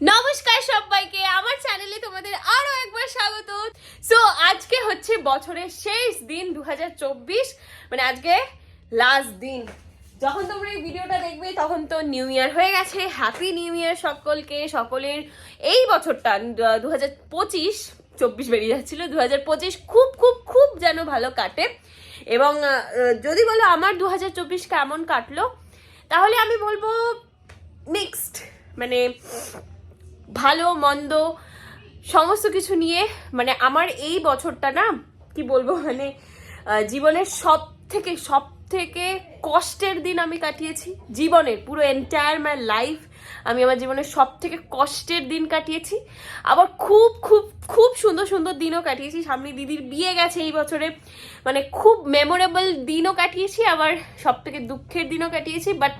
নমস্কার সবাইকে, আমার চ্যানেলে তোমাদের আরও একবার স্বাগত। সো আজকে হচ্ছে বছরের শেষ দিন দু হাজার চব্বিশ মানে আজকে লাস্ট দিন। যখন তোমরা এই ভিডিওটা দেখবে, তখন তো নিউ ইয়ার হয়ে গেছে। হ্যাপি নিউ ইয়ার সকলকে, সকলের। এই বছরটা দু হাজার পঁচিশ, চব্বিশ বেরিয়ে যাচ্ছিল। দু হাজার পঁচিশ খুব খুব খুব যেন ভালো কাটে। এবং যদি বলো আমার দু হাজার চব্বিশ কেমন কাটলো, তাহলে আমি বলব মিক্সড মানে ভালো, মন্দ, সমস্ত কিছু নিয়ে মানে আমার এই বছরটা না, কি বলব মানে জীবনের সব থেকে সব থেকে কষ্টের দিন আমি কাটিয়েছি। জীবনের, পুরো এন্টায়ার মাই লাইফ আমি আমার জীবনের সব থেকে কষ্টের দিন কাটিয়েছি। আবার খুব খুব খুব সুন্দর সুন্দর দিনও কাটিয়েছি। সামনে দিদির বিয়ে গেছে এই বছরে। মানে খুব মেমোরেবল দিনও কাটিয়েছি, আবার সব থেকে দুঃখের দিনও কাটিয়েছি। বাট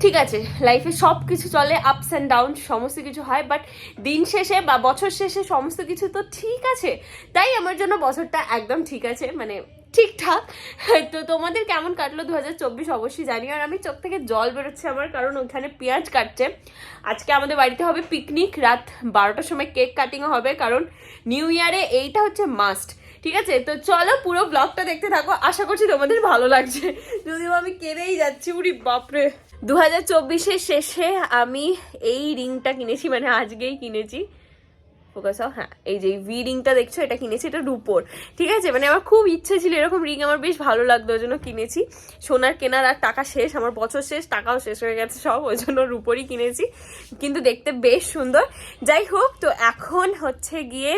ঠিক আছে লাইফে সব কিছু চলে আপস অ্যান্ড ডাউন সমস্ত কিছু হয় বাট দিন শেষে বা বছর শেষে সমস্ত কিছু তো ঠিক আছে। তাই আমার জন্য বছরটা একদম ঠিক আছে মানে ঠিকঠাক। তো তোমাদের কেমন কাটলো দু হাজার চব্বিশ অবশ্যই জানি, আর আমি চোখ থেকে জল বেরোচ্ছে আমার, কারণ ওখানে পেঁয়াজ কাটছে। আজকে আমাদের বাড়িতে হবে পিকনিক রাত বারোটার সময় কেক কাটিংও হবে, কারণ নিউ ইয়ারে এইটা হচ্ছে মাস্ট ঠিক আছে, তো চলো পুরো ব্লগটা দেখতে থাকো, আশা করছি তোমাদের ভালো লাগছে। যদিও আমি কেঁদেই যাচ্ছি, উরি বাপরে। দু হাজার চব্বিশের শেষে আমি এই রিংটা কিনেছি মানে আজকেই কিনেছি। ফোকাস হ্যাঁ এই যে ভি রিংটা দেখছ, এটা কিনেছি, এটা রুপোর। ঠিক আছে? মানে আমার খুব ইচ্ছে ছিল, এরকম রিং আমার বেশ ভালো লাগতো ওই জন্য কিনেছি। সোনার কেনার আর টাকা শেষ, আমার বছর শেষ, টাকাও শেষ হয়ে গেছে সব, ওই জন্য রুপোরই কিনেছি। কিন্তু দেখতে বেশ সুন্দর। যাই হোক, তো এখন হচ্ছে গিয়ে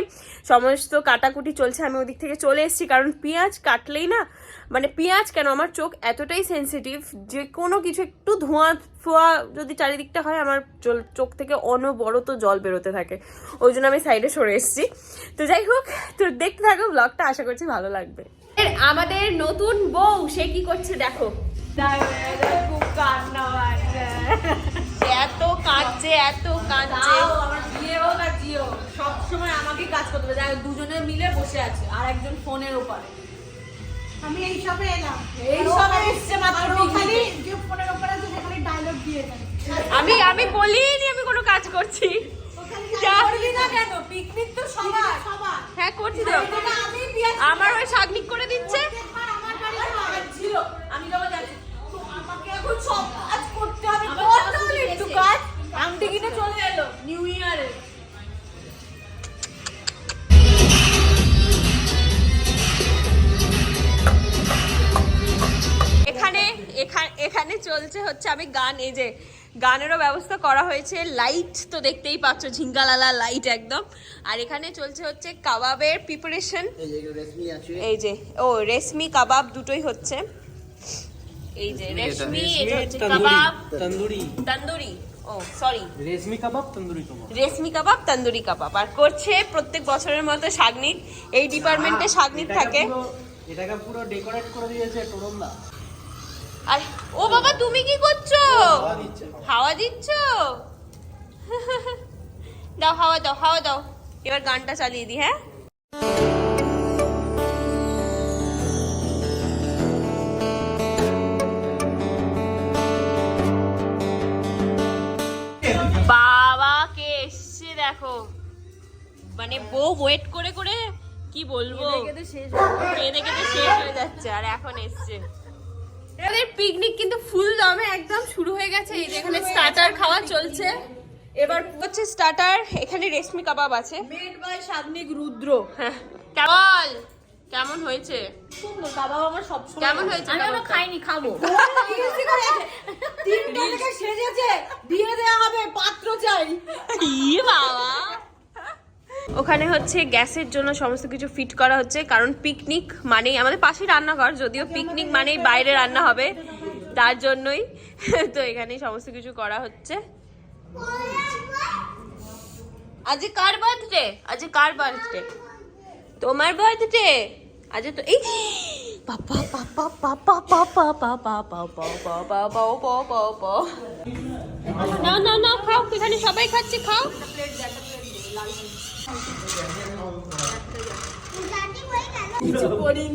সমস্ত কাটাকুটি চলছে, আমি ওদিক থেকে চলে এসেছি, কারণ পেঁয়াজ কাটলেই না মানে পেঁয়াজ কেন? আমার চোখ এতটাই সেন্সিটিভ যে কোনো কিছু একটু ধোঁয়া, ফোয়া যদি চারিদিকটা হয়, আমার চোখ থেকে অনবরত জল বেরোতে থাকে। ওই জন্য আমি সাইডে সরে এসেছি। তো যাই হোক, তো দেখতে থাকো ব্লগটা আশা করছি ভালো লাগবে। আমাদের নতুন বউ, সে কি করছে দেখো। এত কাঁদছে এত কাঁদছে। সবসময় আমাকেই কাজ করতে হবে। দুজনে মিলে বসে আছে, আর একজন ফোনের ওপারে। আমি এই সবে এলাম। এই সবে মাত্র ওখানে যে ফোনের উপর আছে সেখানে ডায়লগ দিয়ে আমি আমি বলিনি আমি কোনো কাজ করছি। হ্যাঁ করছি তো। আমার ওই শাগনিক করে দিচ্ছে। আমি যখন আমাকে এখন সব কাজ করতে হবে। চলে এলো নিউ ইয়ারে চলছে হচ্ছে আমি গান এই যে গানেরও ব্যবস্থা করা হয়েছে। লাইট তো দেখতেই পাচ্ছ ঝিঙ্গালালা লাইট একদম। আর এখানে চলছে হচ্ছে কাবাবের প্রিপারেশন এই যে রেশমি আছে। ও রেশমি কাবাব দুটোই হচ্ছে। এই যে রেশমি এটা হচ্ছে কাবাব। তন্দুরি। তন্দুরি ও সরি রেশমি কাবাব তন্দুরি কাবাব। রেশমি কাবাব তন্দুরি কাবাব। আর করছে প্রত্যেক বছরের মতো শাগনিক এই ডিপার্টমেন্টে শাগনিক থাকে। এটাকে পুরো ডেকোরেট করে দিয়েছে আর ও বাবা তুমি কি করছ? হাওয়া দিচ্ছে? দাও হাওয়া দাও হাওয়া দাও। এবার গানটা চালিয়ে দি হ্যাঁ? বাবা কে এসছে দেখো। মানে বউ ওয়েট করে করে কি বলব? কেঁদে কেঁদে শেষ হয়ে যাচ্ছে আর এখন এসছে। আমাদের পিকনিক কিন্তু ফুল দমে একদম শুরু হয়ে গেছে। এই যে এখানে স্টার্টার খাওয়া চলছে। এবার হচ্ছে স্টার্টার এখানে রেশমি কাবাব আছে। Made by Sagnik Rudra. হ্যাঁ। কেমন? কেমন হয়েছে? সুন্দর বাবা আমার সব কেমন হয়েছে আমি এখনও খাইনি খাব। তিনটা থেকে সেজেছে বিয়ে দেওয়া হবে পাত্র চাই। ই বাবা। ওখানে হচ্ছে গ্যাসের জন্য সমস্ত কিছু ফিট করা হচ্ছে কারণ পিকনিক মানেই আমাদের পাশেই রান্নাঘর যদিও পিকনিক মানেই বাইরে রান্না হবে তার জন্যই তো এখানেই সমস্ত কিছু করা হচ্ছে আজ কার বার্থডে আজ কার বার্থডে তোমার বার্থডে আজ তো এই পাপা পাপা পাপা পাপা পাপা পাপা পাপা পাপা পাপা না না না খাও এখানে সবাই খাচ্ছে খাও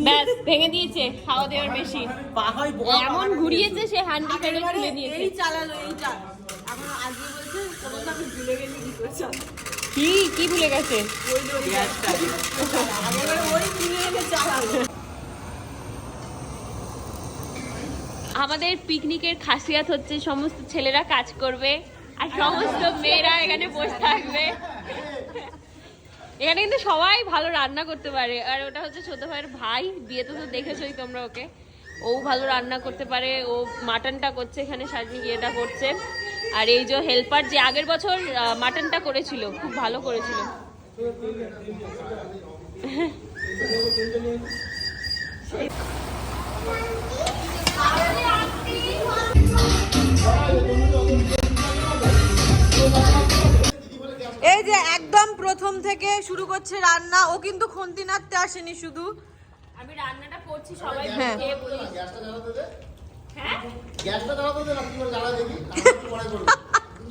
ব্যাস ভেঙে দিয়েছে খাওয়া দেওয়ার বেশি এমন ঘুরিয়েছে সে হান্ডি ফেলে তুলে দিয়েছে। এই চালালো এই চাল। এখন আজকে বলছে তখন আমি ভুলে গেছি কি করছি? কি কি ভুলে গেছে? এবারে ওই ভুলে গেছে চালালো। আমাদের পিকনিকের খাসিয়াত হচ্ছে সমস্ত ছেলেরা কাজ করবে আর সমস্ত মেয়েরা এখানে বসে থাকবে। এখানে কিন্তু সবাই ভালো রান্না করতে পারে। আর ওটা হচ্ছে ছোট ভাইয়ের ভাই বিয়েতে তো দেখেছোই তোমরা ওকে। ও ভালো রান্না করতে পারে ও মাটনটা করছে এখানে সাজনি গিয়েটা করছে। আর এই যে হেল্পার যে আগের বছর মাটনটা করেছিল খুব ভালো করেছিল। প্রথম থেকে শুরু করছে রান্না। ও কিন্তু খুন্তি নাড়তে আসেনি শুধু। আমি রান্নাটা করছি সবাই হ্যাঁ।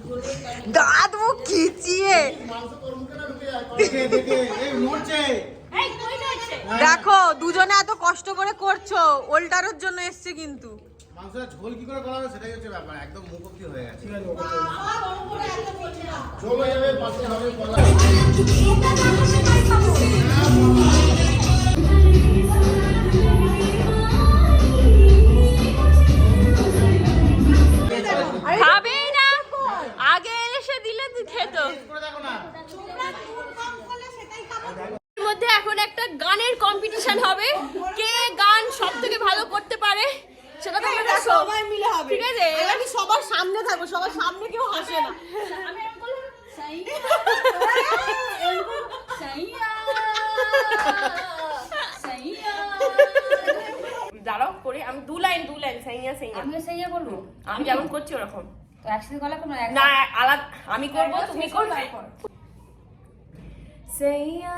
করবি। দাঁত মুখ খিচিয়ে। মাংস তোর মুখে না ঢুকে যায়? দেখে দেখে এই মরছে দেখো দুজনে এত কষ্ট করে করছ ওল্টারোর জন্য এসছে কিন্তু। মাংসটা ঝোল কি করে করা হবে সেটাই হচ্ছে ব্যাপার একদম মুখোমুখি হয়ে গেছে ঠিক আছে ঝোল হয়ে যাবে পাশে হবে কলা দাঁড়াও করে আমি দু লাইন দু লাইন সাইয়া সাইয়া। আমি সেইয়া বলব আমি যেমন করছি ওরকম। তো একসাথে গলা কোনো না? আলাদা আমি করব তুমি করবে। সাইয়া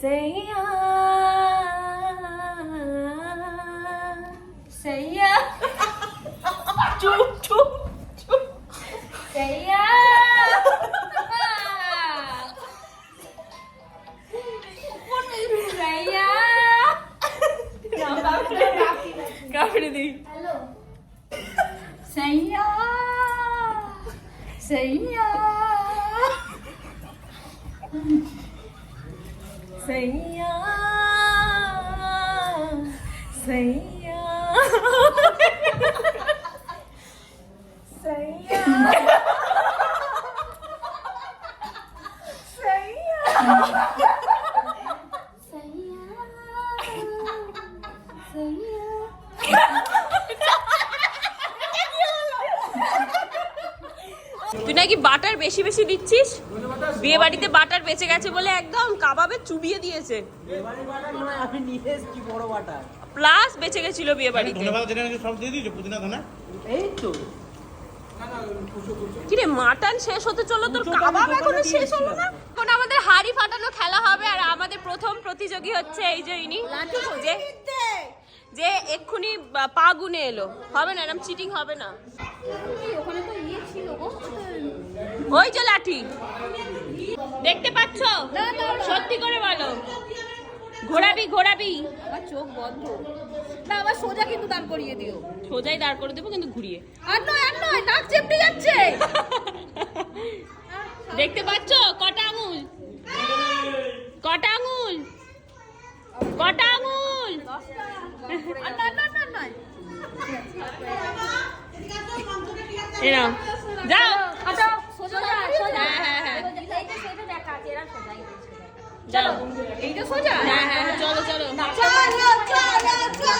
সাইয়া। সেইয়া। চুপ চুপ চুপ। সেইয়া। কাপড়ে দিই হ্যালো সেইয়া সেইয়া সাইয়া সাইয়া তুই নাকি বাটার বেশি বেশি দিচ্ছিস? বিয়ে বাড়িতে বাটার বেঁচে গেছে বলে একদম কাবাবে চুবিয়ে দিয়েছে। প্লাস বেঁচে গেছিল বিয়ে বাড়িতে ধন্যবাদ জেনে নাকি সব দিয়ে দিয়েছ পুদিনা ধনে? এই তো কিরে মাটন শেষ হতে চলো তোর কাবাব এখনও শেষ হলো না? এখন আমাদের হাড়ি ফাটানো খেলা হবে আর আমাদের প্রথম প্রতিযোগী হচ্ছে এই যে ইনি যে যে এক্ষুনি পা গুনে এলো। হবে না এরকম চিটিং হবে না। ওখানে তো ওই যে লাঠি। দেখতে পাচ্ছ? সত্যি করে বলো। ঘোরাবি ঘোরাবি। আমার চোখ বন্ধ। না আমার সোজা কিন্তু দাঁড় করিয়ে দিও। সোজাই দাঁড় করে দেবো কিন্তু ঘুরিয়ে। আর নয় আর নয় নাক চেপটে যাচ্ছে। দেখতে পাচ্ছ? কটা আঙুল? কটা আঙুল? কটা আঙুল? যাও। সোজা সোজা হ্যাঁ, হ্যাঁ, হ্যাঁ। এইটা সোজা দেখা আছে এরা সোজাই চলো। এইটা সোজা? হ্যাঁ হ্যাঁ হ্যাঁ, চলো। চলো চলো চলো চলো।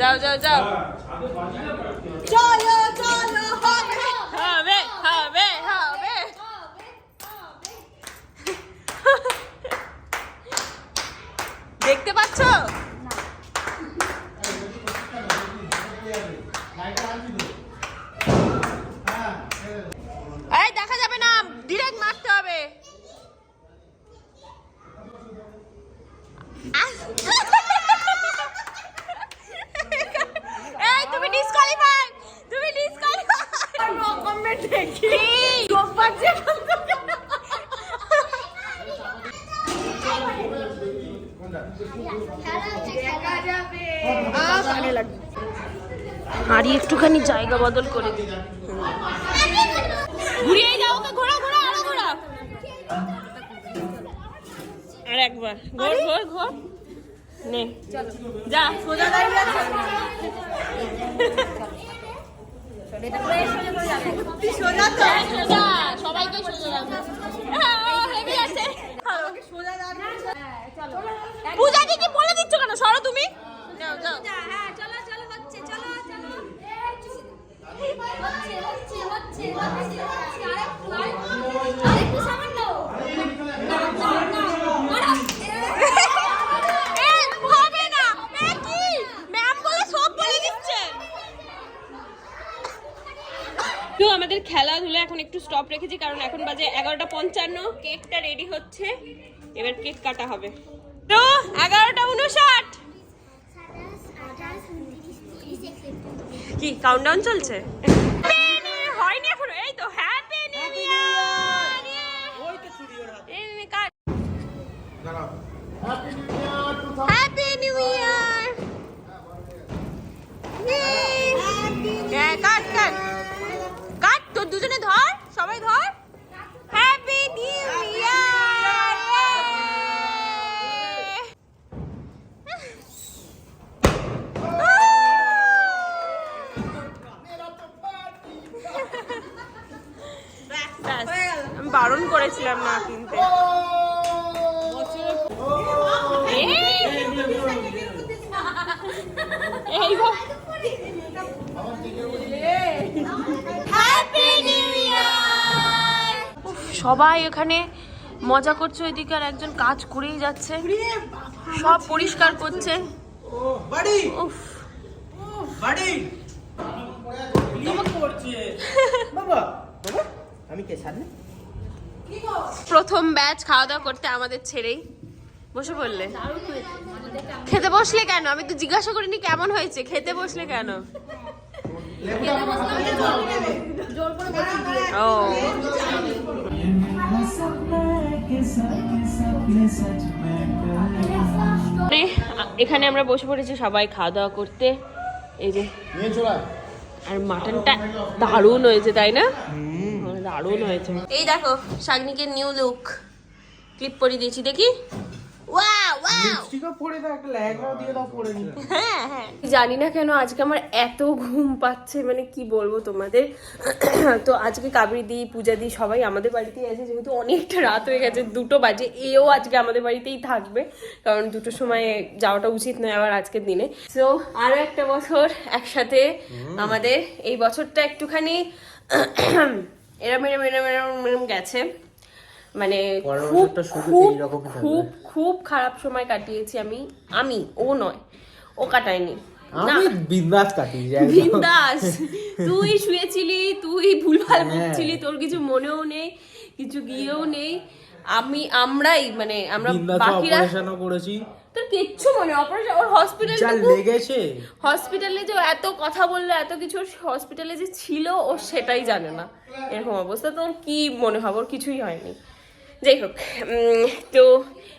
যাও যাও যাও। চলো চলো হবে। হবে হবে হবে। দেখতে পাচ্ছো? এই দেখা যাবে না। ডিরেক্ট মাঠ में देखी আর একটুখানি জায়গা বদল করে ঘুরিয়ে যাও ঘোরা ঘোরা ঘোরা। আর একবার ঘোর ঘোর নে যা সোজা দাঁড়িয়ে সবাইকে সোজা রাখো হ্যাঁ, হেভি আছে পূজা দিদি বলে দিচ্ছ কেন সরো তুমি যাও যাও হ্যাঁ চলো চলো হচ্ছে চলো চলো হচ্ছে হচ্ছে হচ্ছে হচ্ছে হচ্ছে আরেকটু আরেকটু আরেকটু সামান্য না না না এ, হবে না এ কি ম্যাম বলে সব বলে দিচ্ছে তো আমাদের খেলাধুলা এখন একটু স্টপ রেখেছি, কারণ এখন বাজে এগারোটা পঞ্চান্ন। কেকটা রেডি হচ্ছে। এবার কেক কাটা হবে। তো, এগারোটা উনষাট। কি কাউন্টডাউন চলছে? আমি বারণ করেছিলাম না কিনতে। সবাই এখানে মজা করছে ওইদিকে আর একজন কাজ করেই যাচ্ছে। সব পরিষ্কার করছে। বাড়ি উফ। বাড়ি। করছে বাবা। আমি কে সামনে? প্রথম ব্যাচ খাওয়া দাওয়া করতে আমাদের ছেড়েই বসে পড়লে। খেতে বসলে কেন? আমি তো জিজ্ঞাসা করিনি কেমন হয়েছে। খেতে বসলে কেন? ও। মানে, এখানে আমরা বসে পড়েছি সবাই খাওয়া দাওয়া করতে। এই যে নিয়ে চলে আয়। আর মাটনটা দারুণ হয়েছে তাই না? দারুণ হয়েছে। এই দেখো শাগনিকে নিউ লুক ক্লিপ পরিয়ে দিয়েছি দেখি? ওয়াও ওয়াও লিপস্টিকও পরে দাও একটা লেহেঙ্গাও দিয়ে দাও পরে নি হ্যাঁ হ্যাঁ। জানি না কেন আজকে আমার এত ঘুম পাচ্ছে মানে কি বলব তোমাদের? তো আজকে কাবরি দি পূজা দি সবাই আমাদের বাড়িতেই আছে যেহেতু অনেকটা রাত হয়ে গেছে দুটো বাজে এও আজকে আমাদের বাড়িতেই থাকবে কারণ দুটোর সময় যাওয়াটা উচিত নয় আবার আজকের দিনে। তো আরও একটা বছর একসাথে আমাদের এই বছরটা একটুখানি এরম এরম এরম এরম এরম গেছে। মানে খুব খুব খুব খুব খারাপ সময় কাটিয়েছি আমি। আমি ও নয় ও কাটায়নি। আমি বিন্দাস কাটিয়েছি বিন্দাস। তুই শুয়েছিলি তুই ভুলভাল হ্যাঁ। বকছিলি তোর কিছু মনেও নেই কিছু গিয়েও নেই। আমি আমরাই মানে আমরা বাকিরা করেছি। তোর কিচ্ছু মনে অপারেশন ওর হসপিটাল যা লেগেছে। হসপিটালে যে এত কথা বলল এত কিছু হসপিটালে যে ছিল ও সেটাই জানে না। এরকম অবস্থা তোর কি মনে হবে? ওর কিছুই হয়নি। যাই হোক তো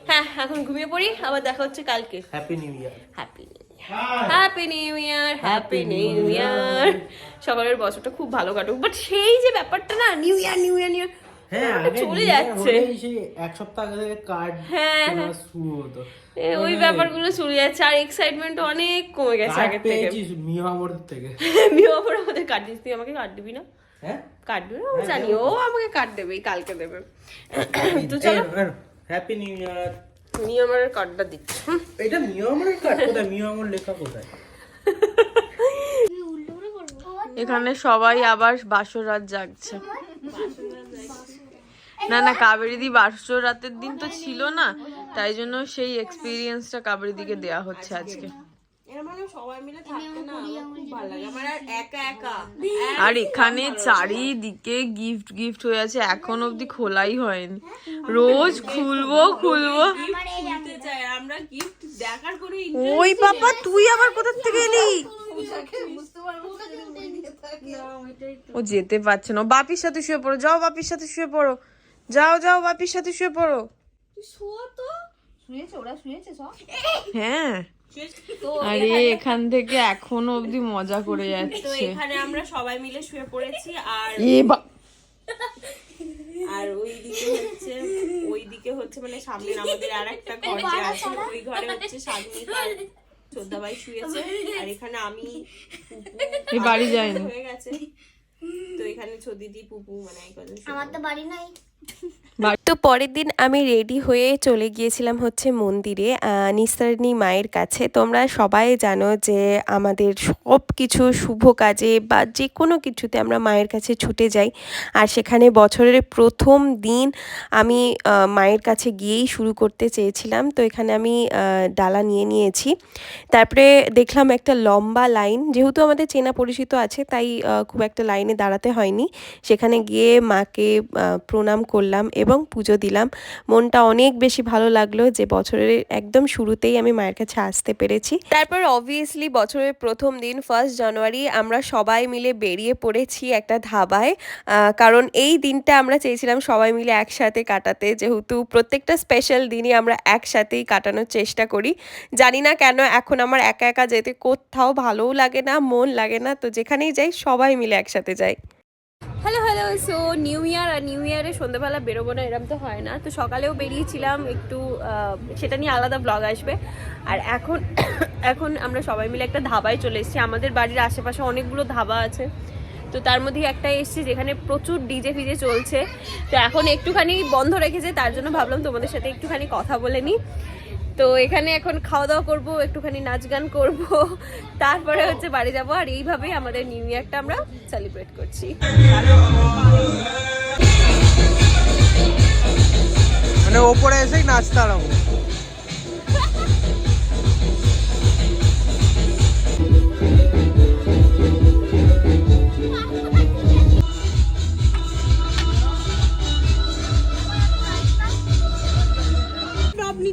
হ্যাঁ এখন ঘুমিয়ে পড়ি আবার দেখা হচ্ছে কালকে। Happy new year happy happy new year happy new year সকালের বছরটা খুব ভালো কাটুক বাট সেই যে ব্যাপারটা না new year new year new year আগে চলে যাচ্ছে। এক সপ্তাহ আগে কার্ড হ্যাঁ, হ্যাঁ। শুরু হতো। ওই ব্যাপারগুলো চলে যাচ্ছে আর এক্সাইটমেন্ট অনেক কমে গেছে আগের থেকে। আমাদের কার্ড দিস তুই আমাকে কার্ড দিবি না? হ্যাঁ? কার্ড দিবি না? জানি ও আমাকে কার্ড দেবে কালকে দেবে। তো চলো। হ্যাপি নিউ ইয়ার কার্ডটা দিচ্ছ। এটা মিও আমরের কার্ড কোথায়? মিও লেখা কোথায়? এখানে সবাই আবার বাসর রাত জাগছে। না না কাবেরি দি বাসর রাতের দিন তো ছিল না তাই জন্য সেই এক্সপিরিয়েন্সটা কাবেরি দিকে দেয়া হচ্ছে আজকে। আর এখানে চারিদিকে গিফট গিফট হয়ে আছে এখন অবধি খোলাই হয়নি। রোজ খুলবো খুলবো। ওই পাপা তুই আবার কোথা থেকে এলি? ও যেতে পারছে না। ও বাপির সাথে শুয়ে পড়ো যাও বাপির সাথে শুয়ে পড়ো। যাও যাও বাপির সাথে শুয়ে পড়ো। হ্যাঁ। আরে এখান থেকে এখনও অবধি মজা করে তো এখানে আমরা সবাই মিলে শুয়ে পড়েছি আর আর ওই দিকে হচ্ছে ওই দিকে হচ্ছে মানে সামনে আমাদের আর একটা ঘর যে আছে ওই ঘরে হচ্ছে শাগনিক আর চোদ্দাবাই শুয়েছে আর এখানে আমি পুপু বাড়ি যায়নি। হয়ে গেছে। তো এখানে ছদিদি পুপু মানে আমার তো বাড়ি নাই। তো পরের দিন আমি রেডি হয়ে চলে গিয়েছিলাম হচ্ছে মন্দিরে নিস্তারিণী মায়ের কাছে। তোমরা সবাই জানো যে আমাদের সব কিছু শুভ কাজে বা যে কোনো কিছুতে আমরা মায়ের কাছে ছুটে যাই। আর সেখানে বছরের প্রথম দিন আমি মায়ের কাছে গিয়েই শুরু করতে চেয়েছিলাম। তো এখানে আমি ডালা নিয়ে নিয়েছি। তারপরে দেখলাম একটা লম্বা লাইন। যেহেতু আমাদের চেনা পরিচিত আছে, তাই খুব একটা লাইনে দাঁড়াতে হয়নি। সেখানে গিয়ে মাকে প্রণাম করলাম এবং পুজো দিলাম। মনটা অনেক বেশি ভালো লাগল যে বছরের একদম শুরুতেই আমি মায়ের কাছে আসতে পেরেছি। তারপর অবভিয়াসলি বছরের প্রথম দিন ফার্স্ট জানুয়ারি আমরা সবাই মিলে বেরিয়ে পড়েছি একটা ধাবায়। কারণ এই দিনটা আমরা চেয়েছিলাম সবাই মিলে একসাথে কাটাতে। যেহেতু প্রত্যেকটা স্পেশাল দিনই আমরা একসাথেই কাটানোর চেষ্টা করি। জানি না কেন এখন আমার একা একা যেতে কোথাও ভালোও লাগে না, মন লাগে না। তো যেখানেই যাই সবাই মিলে একসাথে যাই। Hello hello so new year আর নিউ ইয়ারে সন্ধ্যাবেলা বেরোবো না, এরম তো হয় না। তো সকালেও বেরিয়েছিলাম, একটু সেটা নিয়ে আলাদা ব্লগ আসবে। আর এখন এখন আমরা সবাই মিলে একটা ধাবায় চলে এসেছি। আমাদের বাড়ির আশেপাশে অনেকগুলো ধাবা আছে। তো তার মধ্যে একটা এসেছি যেখানে প্রচুর ডিজে ফিজে চলছে। তো এখন একটুখানি বন্ধ রেখেছে, তার জন্য ভাবলাম তোমাদের সাথে একটুখানি কথা বলে নিই। তো এখানে এখন খাওয়া দাওয়া করব, একটুখানি নাচ গান করব। তারপরে হচ্ছে বাড়ি যাব, আর এইভাবেই আমাদের নিউ ইয়ারটা আমরা সেলিব্রেট করছি। মানে ওপরে এসেই নাচতে আরম্ভ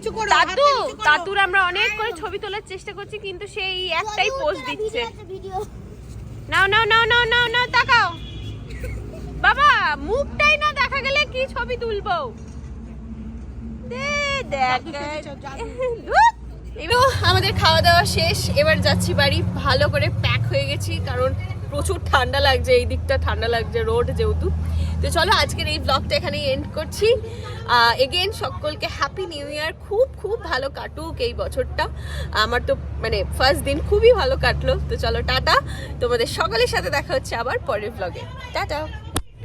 তাতু তাতুর আমরা অনেক করে ছবি তোলার চেষ্টা করছি কিন্তু সেই একটাই পোজ দিচ্ছে। নাও নাও নাও নাও নাও নাও তাকাও। বাবা মুখটাই না দেখা গেলে কি ছবি তুলবো? আমাদের খাওয়া দাওয়া শেষ এবার যাচ্ছি বাড়ি ভালো করে প্যাক হয়ে গেছি কারণ প্রচুর ঠান্ডা লাগছে, এই দিকটা ঠান্ডা লাগছে রোড যেহেতু। তো চলো আজকের এই ব্লগটা এখানেই এন্ড করছি। এগেন সকলকে হ্যাপি নিউ ইয়ার খুব খুব ভালো কাটুক এই বছরটা। আমার তো মানে ফার্স্ট দিন খুবই ভালো কাটলো। তো চলো টাটা, তোমাদের সকলের সাথে দেখা হচ্ছে আবার পরের ব্লগে টাটা!